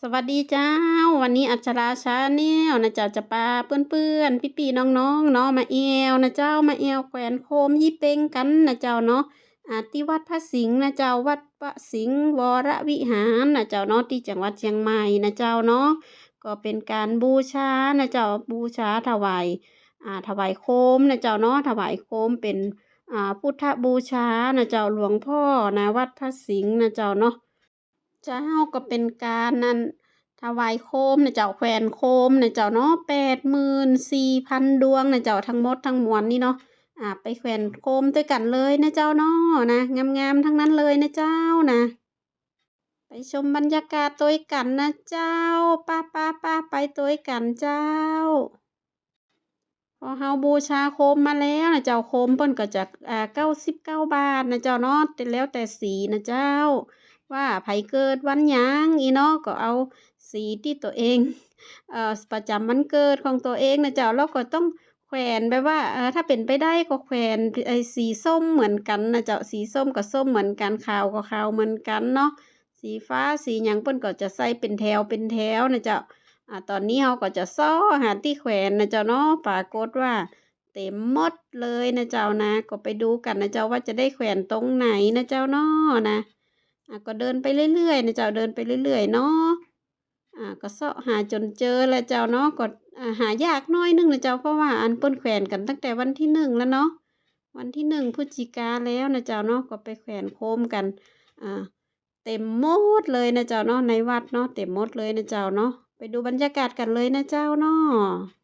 สวัสดีเจ้า วันนี้อัชราชาแนลนะเจ้าจะปาเปื้อนๆ พี่ๆน้องๆเนาะมาแอวนะเจ้ามาแอวแขวนโคมยี่เป้งกันนะเจ้าเนาะอาที่วัดพระสิงห์นะเจ้าวัดพระสิงห์วรวิหารนะเจ้าเนาะที่จังหวัดเชียงใหม่นะเจ้าเนาะก็เป็นการบูชานะเจ้าบูชาถวายอ่าถวายโคมนะเจ้าเนาะถวายโคมเป็นอ่าพุทธบูชานะเจ้าหลวงพ่อนะวัดพระสิงห์นะเจ้าเนาะ เจ้าก็เป็นการนั้นถวายโคมนะเจ้าแขวนโคมนะเจ้าเนาะแปดหมื่นสี่พันดวงนะเจ้าทั้งหมดทั้งมวลนี่เนาะอ่าไปแขวนโคมด้วยกันเลยนะเจ้าเนาะนะงามๆทั้งนั้นเลยนะเจ้านะ ไปชมบรรยากาศตัวกันนะเจ้าป้าป้าป้าไปตัวกันเจ้าพอเฮาบูชาโคมมาแล้วนะเจ้าโคมเปิ้นก็จะอ่าเก้าสิบเก้าบาทนะเจ้าเนาะแต่แล้วแต่สีนะเจ้า ว่าไผเกิดวันหยังอีนาะก็เอาสีที่ตัวเองเอ่อประจำวันเกิดของตัวเองนะเจ้าเราก็ต้องแขวนแบบว่าเออถ้าเป็นไปได้ก็แขวนไอ้สีส้มเหมือนกันนะเจ้าสีส้มกับส้มเหมือนกันขาวก็ขาวเหมือนกันเนาะสีฟ้าสีหยังเปิ้นก็จะใส่เป็นแถวเป็นแถวนะเจ้าอ่าตอนนี้เราก็จะซ้อหาที่แขวนนะเจ้าเนาะปรากฏว่าเต็มหมดเลยนะเจ้านะ ก็ไปดูกันนะเจ้าว่าจะได้แขวนตรงไหนนะเจ้าเนาะนะ อ่าก็เดินไปเรื่อยๆนะเจ้าเดินไปเรื่อยๆเนาะอ่าก็เสาะหาจนเจอแล้วเจ้าเนาะก็อ่าหายากน้อยนึงนะเจ้าเพราะว่าอันเปิ้นแขวนกันตั้งแต่วันที่หนึ่งแล้วเนาะวันที่หนึ่งพฤศจิกาแล้วนะเจ้าเนาะก็ไปแขวนโคมกันอ่าเต็มหมดเลยนะเจ้าเนาะในวัดเนาะเต็มหมดเลยนะเจ้าเนาะไปดูบรรยากาศกันเลยนะเจ้าเนาะ